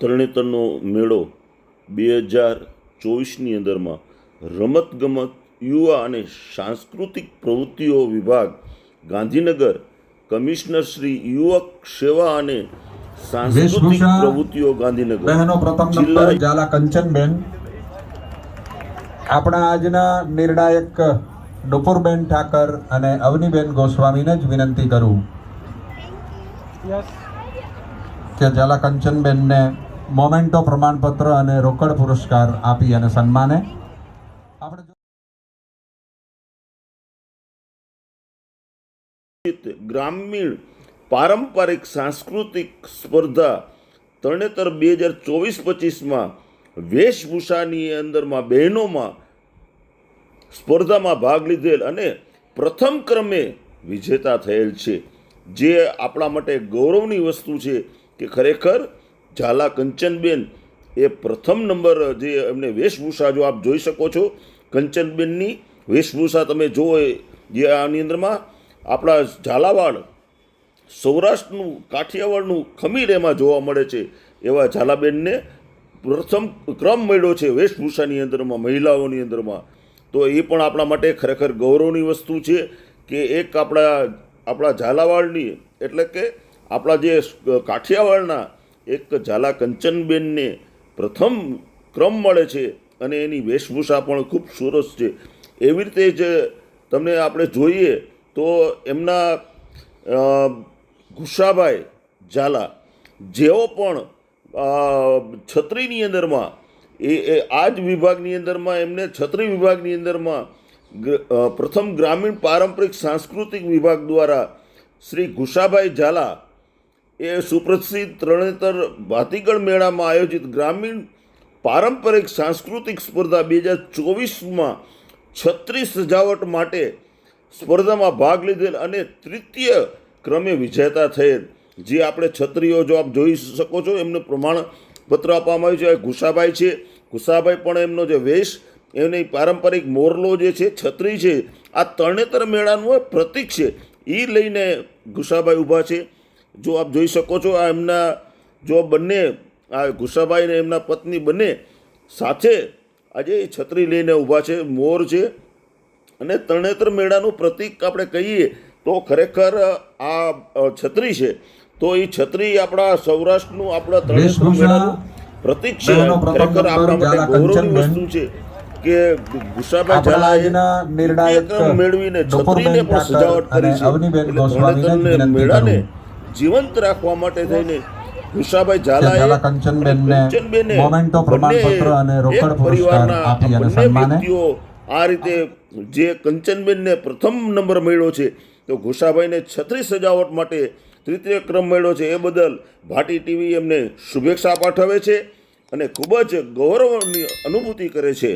તરણેતરનો મેળો બે હજાર ચોવીસની અંદરમાં રમતગમત યુવા અને સાંસ્કૃતિક પ્રવૃત્તિઓ વિભાગ ગાંધીનગર કમિશનર શ્રી યુવક સેવા અને સાંસ્કૃતિક પ્રવૃત્તિઓ ગાંધીનગર. બહેનો પ્રથમ જિલ્લા નંબર ઝાલા કંચનબેન. આપણા આજના નિર્ણાયક નુપુરબેન ઠાકર અને અવનીબેન ગોસ્વામીને જ વિનંતી કરું. કે ઝાલા કંચનબેનને મોમેન્ટો પ્રમાણપત્ર અને રોકડ પુરસ્કાર આપી અને સન્માને. આપણે ગ્રામીણ, પારંપરિક, સાંસ્કૃતિક સ્પર્ધા તરણેતર બે હજાર ચોવીસ પચીસમાં વેશભૂષાની અંદરમાં બહેનોમાં સ્પર્ધામાં ભાગ લીધેલ અને પ્રથમ ક્રમે વિજેતા થયેલ છે. જે આપણા માટે ગૌરવની વસ્તુ છે કે ખરેખર ઝાલા કંચનબેન એ પ્રથમ નંબર જે એમને વેશભૂષા જો આપ જોઈ શકો છો, કંચનબેનની વેશભૂષા તમે જુઓ જે આની અંદરમાં આપણા ઝાલાવાડ સૌરાષ્ટ્રનું, કાઠિયાવાડનું ખમીર એમાં જોવા મળે છે, એવા ઝાલાબેનને પ્રથમ ક્રમ મળ્યો છે વેશભૂષાની અંદરમાં, મહિલાઓની અંદરમાં. તો એ પણ આપણા માટે ખરેખર ગૌરવની વસ્તુ છે કે એક આપણા આપણા ઝાલાવાડની, એટલે કે આપણા જે કાઠિયાવાડના એક ઝાલા કંચનબેનને પ્રથમ ક્રમ મળે છે અને એની વેશભૂષા પણ ખૂબ સરસ છે. એવી રીતે જ તમને આપણે જોઈએ તો એમના ગુસ્સાભાઈ ઝાલા, જેઓ પણ છત્રીની અંદરમાં, એ એ આ જ વિભાગની અંદરમાં, એમને છત્રી વિભાગની અંદરમાં પ્રથમ ગ્રામીણ પારંપરિક સાંસ્કૃતિક વિભાગ દ્વારા શ્રી ગુસાભાઈ ઝાલા એ સુપ્રસિદ્ધ તરણેતર ભાતીગળ મેળામાં આયોજિત ગ્રામીણ પારંપરિક સાંસ્કૃતિક સ્પર્ધા બે હજાર ચોવીસમાં છત્રીસ સજાવટ માટે સ્પર્ધામાં ભાગ લીધેલ અને તૃતીય ક્રમે વિજેતા થયેલ. જે આપણે છત્રીઓ જો આપ જોઈ શકો છો, એમનું પ્રમાણપત્ર આપવામાં આવ્યું છે. ઘુસાભાઈ છે. ગુસાભાઈ પણ એમનો જે વેશ, એની પારંપરિક મોરલો જે છે, છત્રી છે, આ તરણેતર મેળાનું પ્રતીક છે. એ લઈને ગુસાભાઈ ઊભા છે. જો આપ જોઈ શકો છો આ એમના જો બંને આ ઘુસાભાઈ ને એમના પત્ની બંને સાથે આજે છત્રી લઈને ઊભા છે મોર છે. અને તરણેતર મેળાનું પ્રતીક આપણે કહીએ તો ખરેખર આ છત્રી છે. તો એ છત્રી આપણા સૌરાષ્ટ્રનું આપણા તરણેતર મેળાનું પ્રતીક છે. ખરેખર આપણા માટે ગૌરવની વસ્તુ છે કે ગુસાભાઈ આપણા નિર્ણાયક મેળવીને છત્રીને પણ સજાવટ કરી છે. એટલે તરણેતરને મેળાને. જીવંત રાખવા માટે થઈને ગુસાભાઈ ઝાલાએ કંચનબેનને કંચનબેને મોમેન્ટો પ્રમાણપત્ર અને રોકડ પુરસ્કાર આપી અને સન્માને. આ રીતે જે કંચનબેનને પ્રથમ નંબર મળ્યો છે તો ઘુસાભાઈને છત્રીસ સજાવટ માટે તૃતીય ક્રમ મળ્યો છે એ બદલ ભાટી ટીવી એમને શુભેચ્છા પાઠવે છે અને ખૂબ જ ગૌરવની અનુભૂતિ કરે છે